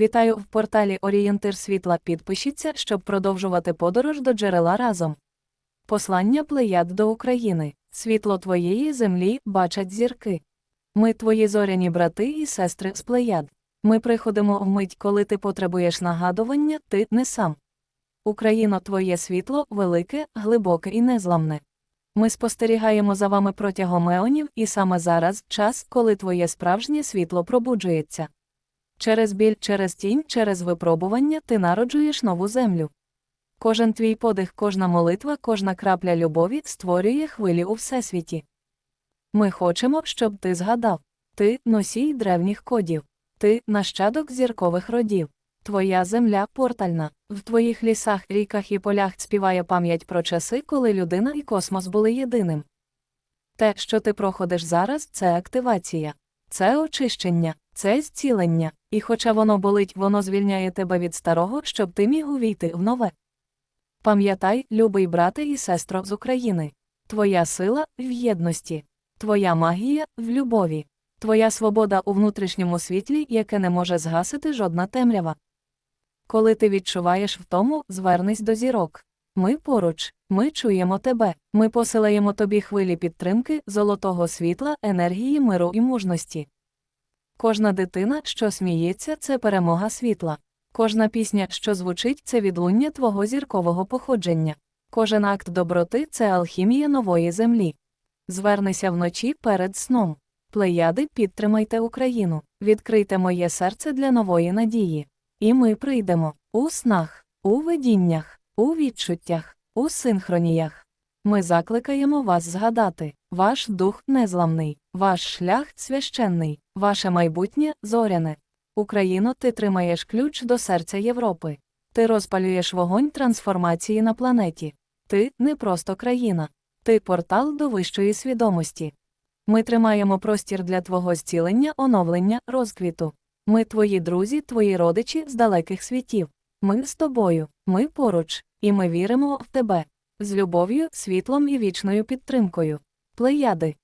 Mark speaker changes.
Speaker 1: Вітаю в порталі Орієнтир світла. Підпишіться, щоб продовжувати подорож до джерела разом. Послання плеяд до України. Світло твоєї землі бачать зірки. Ми твої зоряні брати і сестри з плеяд. Ми приходимо в мить, коли ти потребуєш нагадування, ти не сам. Україно, твоє світло велике, глибоке і незламне. Ми спостерігаємо за вами протягом еонів, і саме зараз час, коли твоє справжнє світло пробуджується. Через біль, через тінь, через випробування ти народжуєш нову землю. Кожен твій подих, кожна молитва, кожна крапля любові створює хвилі у всесвіті. Ми хочемо, щоб ти згадав ти носій древніх кодів, ти нащадок зіркових родів. Твоя земля портальна. В твоїх лісах, ріках і полях співає пам'ять про часи, коли людина і космос були єдиним. Те, що ти проходиш зараз, це активація, це очищення, це зцілення, і хоча воно болить, воно звільняє тебе від старого, щоб ти міг увійти в нове. Пам'ятай, любий брате і сестро з України. Твоя сила в єдності, твоя магія в любові, твоя свобода у внутрішньому світлі, яке не може згасити жодна темрява. Коли ти відчуваєш втому, звернись до зірок. Ми поруч, ми чуємо тебе, ми посилаємо тобі хвилі підтримки, золотого світла, енергії миру і мужності. Кожна дитина, що сміється, це перемога світла. Кожна пісня, що звучить, це відлуння твого зіркового походження. Кожен акт доброти це алхімія нової землі. Звернися вночі перед сном. Плеяди, підтримайте Україну, відкрийте моє серце для нової надії. І ми прийдемо у снах, у видіннях, у відчуттях, у синхроніях. Ми закликаємо вас згадати ваш дух незламний, ваш шлях священний, ваше майбутнє зоряне. Україно, ти тримаєш ключ до серця Європи. Ти розпалюєш вогонь трансформації на планеті. Ти не просто країна, ти портал до вищої свідомості. Ми тримаємо простір для твого зцілення, оновлення, розквіту. Ми твої друзі, твої родичі з далеких світів. Ми з тобою, ми поруч, і ми віримо в тебе. З любов'ю, світлом і вічною підтримкою. Плеяди,